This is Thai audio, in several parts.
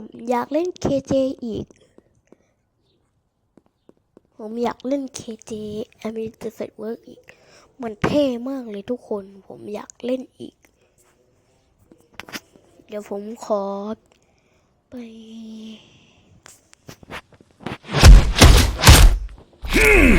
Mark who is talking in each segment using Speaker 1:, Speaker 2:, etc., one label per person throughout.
Speaker 1: ผมอยากเล่น KJ อีก ผมอยากเล่น KJ a m i t e Set Work อีก มันเท่มากเลยทุกคน ผมอยากเล่นอีก เดี๋ยวผมขอไปแป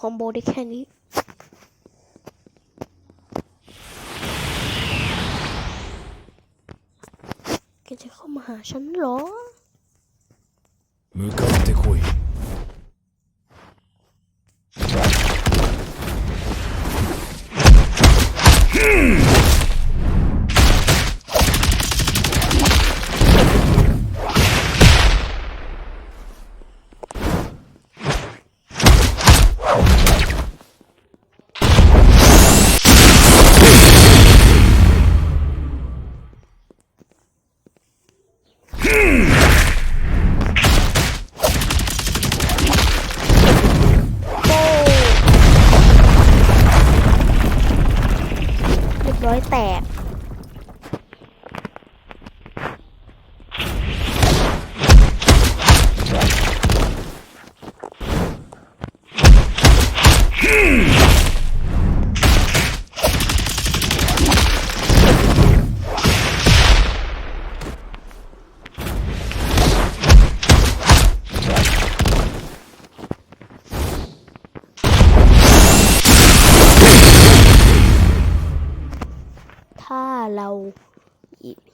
Speaker 1: คอมโบได้แค่นี้ แกจะเข้ามาหาฉันเหรอ
Speaker 2: 向かってこい
Speaker 1: ร้อยแตก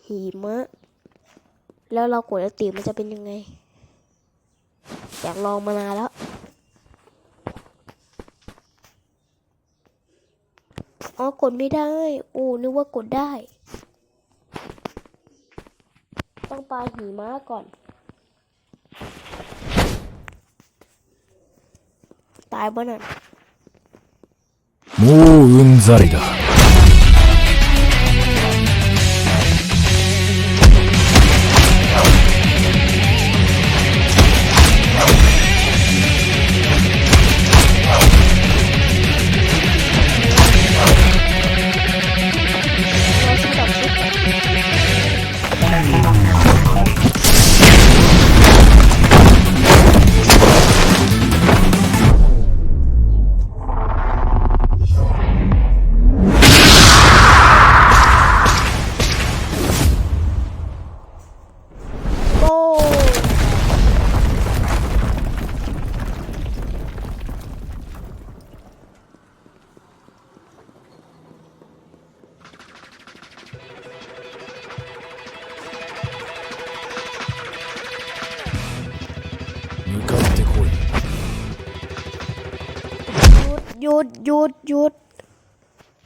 Speaker 1: หยิบหิมะ แล้วเรากดอัลติมันจะเป็นยังไง อยากลองมานานแล้ว อ๋อ กดไม่ได้ โอ้ นึกว่ากดได้ ต้องปาหิมะก่อน ตายบ้าน่ะ
Speaker 2: もううんざりだ
Speaker 1: หยุดหยุดหยุด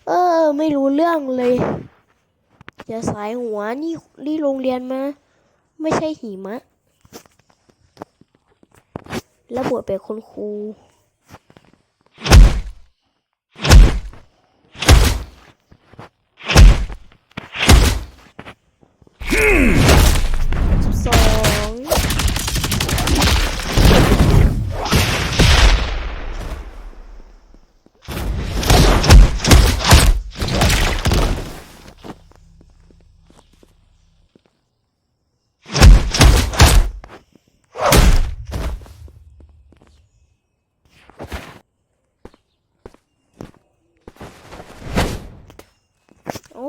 Speaker 1: เออ ไม่รู้เรื่องเลยอย่าสายหัวนี่นี่โรงเรียนมา ไม่ใช่หิมะ แล้วบวชเป็นคนครู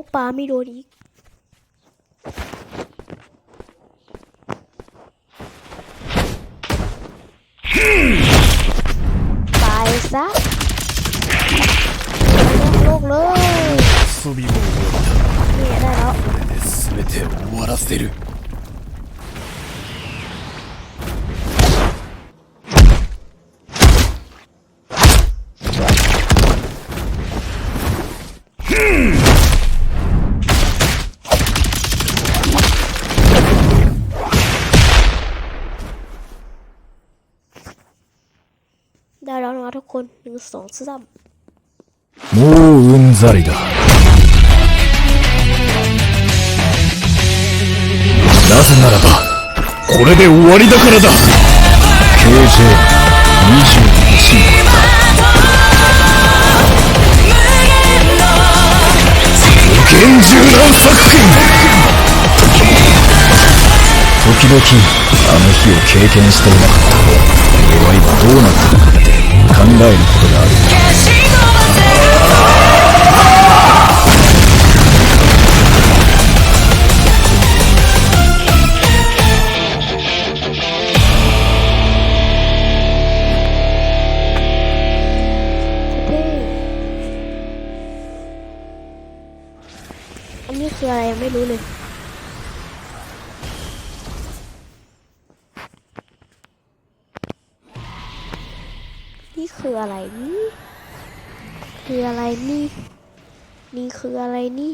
Speaker 1: ぱ緑。ไปซะโลกเลย
Speaker 2: 遊びも終わっ
Speaker 1: たนี่ได้แล้ว
Speaker 2: これで全て終わらせる
Speaker 1: うん คนหนึ่งสองสาม
Speaker 2: もううんざりだなぜならばこれで終わりだからだ KJ21 無限柔軟作品時々あの日を経験していなかった俺は今どうなってるかって 考えることがある
Speaker 1: อันนี้คืออะไรยังไม่รู้เลย คืออะไรนี่ คืออะไรนี่ นี่คืออะไรนี่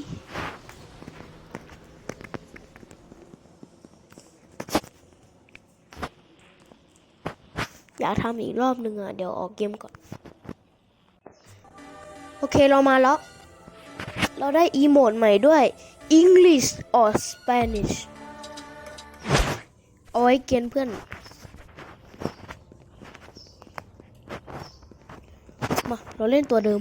Speaker 1: อยากทำอีกรอบหนึ่งอะ เดี๋ยวออกเกมก่อน โอเคเรามาแล้ว เราได้อีโมดใหม่ด้วย English or Spanish เอาไว้เกณฑ์เพื่อน มาเราเล่นตัวเดิม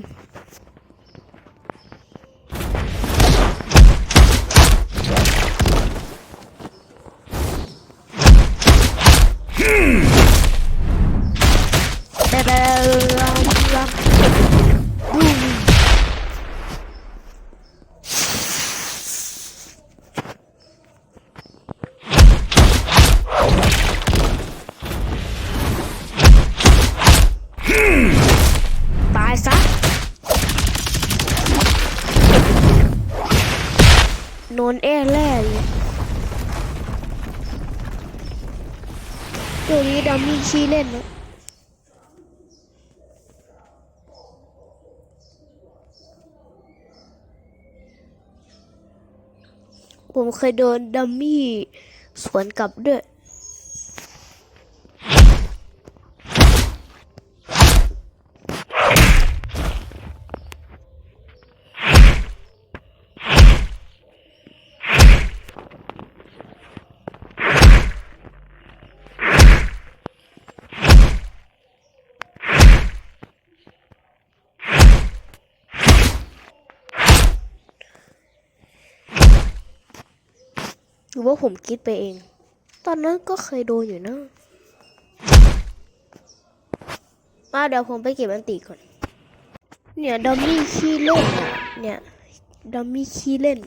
Speaker 1: ตัวนี้ดัมมี่ขี้เล่นนะผมเคยโดนดัมมี่สวนกลับด้วย รือว่าผมคิดไปเอง ตอนนั้นก็เคยโดนอยู่นะ มาเดี๋ยวผมไปเก็บอันตีก่อน เนี่ยดัมมี่ขี้เล่นเนี่ยดัมมี่ขี้เล่น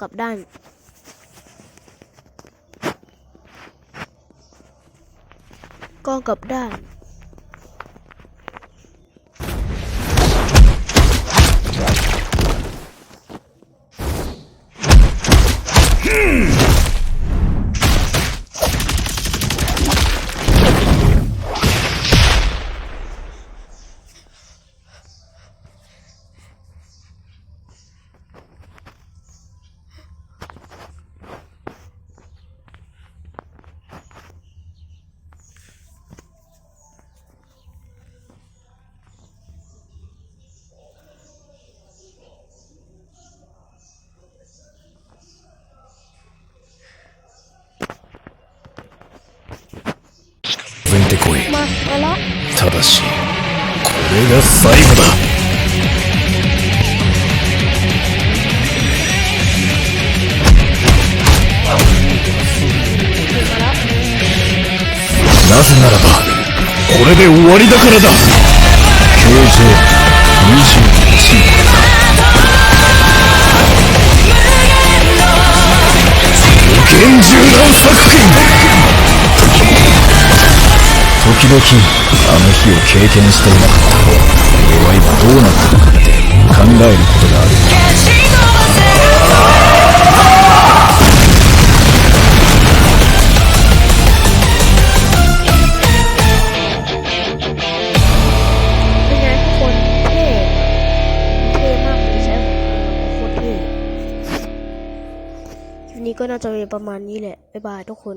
Speaker 1: กลับด้าน ก็กลับด้าน
Speaker 2: ただしこれが最後だ。なぜならばこれで終わりだからだ。形状21無限柔軟作品。時々あの日を経験していなかった俺は今どうなってるかって考えることがある
Speaker 1: เป็นไงทุกคนเท่เท่มากเลยใช้ของโคตรเท่คลิปนี้ก็น่าจะมีประมาณนี้แหละ บ๊ายบายทุกคน